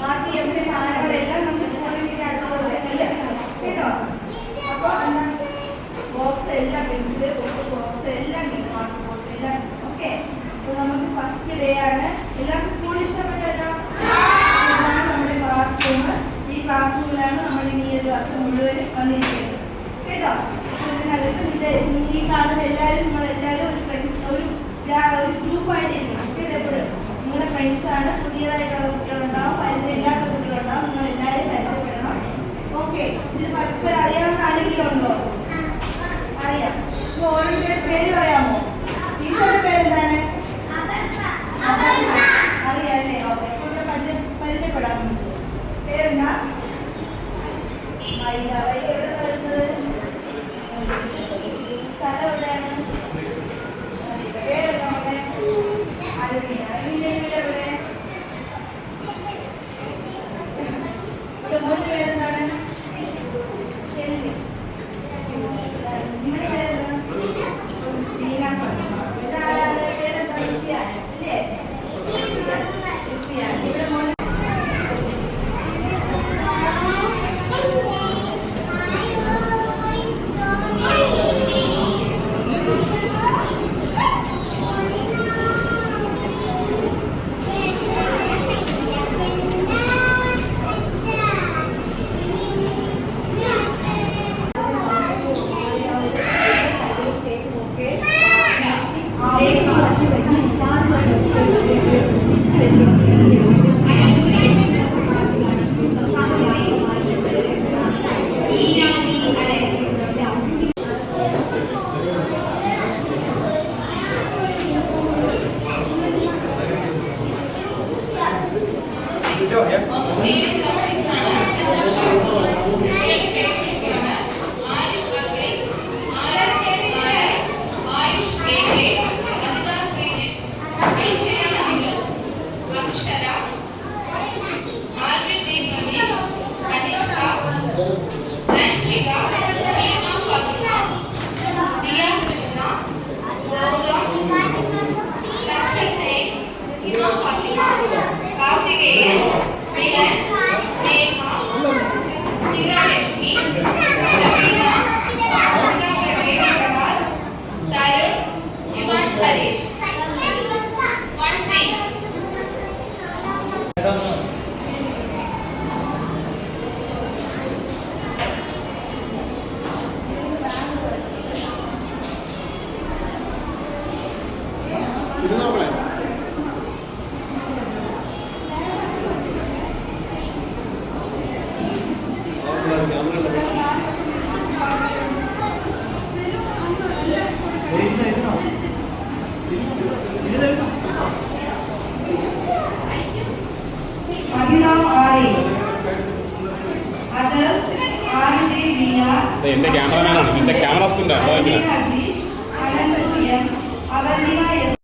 ബാക്കി എവിടെ സാധനങ്ങളെല്ലാം നമുക്ക് സ്കൂളിൽ നിന്ന് അടുത്തത് വരില്ല കേട്ടോ അപ്പോൾ ബോക്സ് എല്ലാം പെൻസിൽ ബോക്സ് എല്ലാം കിട്ടും ബോട്ടിൽ എല്ലാം ഓക്കെ അപ്പോൾ നമുക്ക് ഫസ്റ്റ് ഡേ ആണ് എല്ലാവർക്കും സ്കൂൾ ഇഷ്ടപ്പെട്ടല്ലോ ഇതാണ് നമ്മുടെ ക്ലാസ് റൂം ഈ ക്ലാസ് റൂമിലാണ് നമ്മൾ ഇനി വർഷം മുഴുവൻ വന്നിരിക്കുന്നത് കേട്ടോ ഇതിനകത്ത് ഈ കാണുന്ന എല്ലാവരും നമ്മളെല്ലാവരും ഒരു ഫ്രണ്ട്സ് ഒരു ഗ്രൂപ്പായിട്ട് പുതിയതായിട്ടുള്ള കുട്ടികളുണ്ടാവും പരിചയമില്ലാത്ത കുട്ടികളുണ്ടാവും നിങ്ങൾ എല്ലാവരും പരിചയപ്പെടണം. ഓക്കെ ഇതിൽ പരസ്പരം അറിയാവുന്ന ആരെങ്കിലും ഉണ്ടോ? അറിയാം. ഇപ്പൊ ഓരോരുത്തരുടെ പേര് പറയാമോ? ടീച്ചറുടെ പേരെന്താണ് അറിയാല്ലേ ഓക്കെ ഇവിടെ പരിചയ പരിചയപ്പെടാം നമുക്ക്. പേരെന്താ? വൈക Ele fala de You don't know what I mean. വിയ ഇത് എന്റെ ക്യാമറമാനാണ്. എന്റെ ക്യാമറ അസിസ്റ്റന്റ് ആണ് Aleena Ajeesh Ananthu M Avanthika S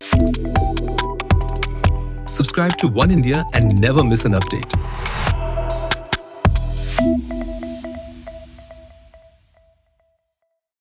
Subscribe to One India and never miss an update.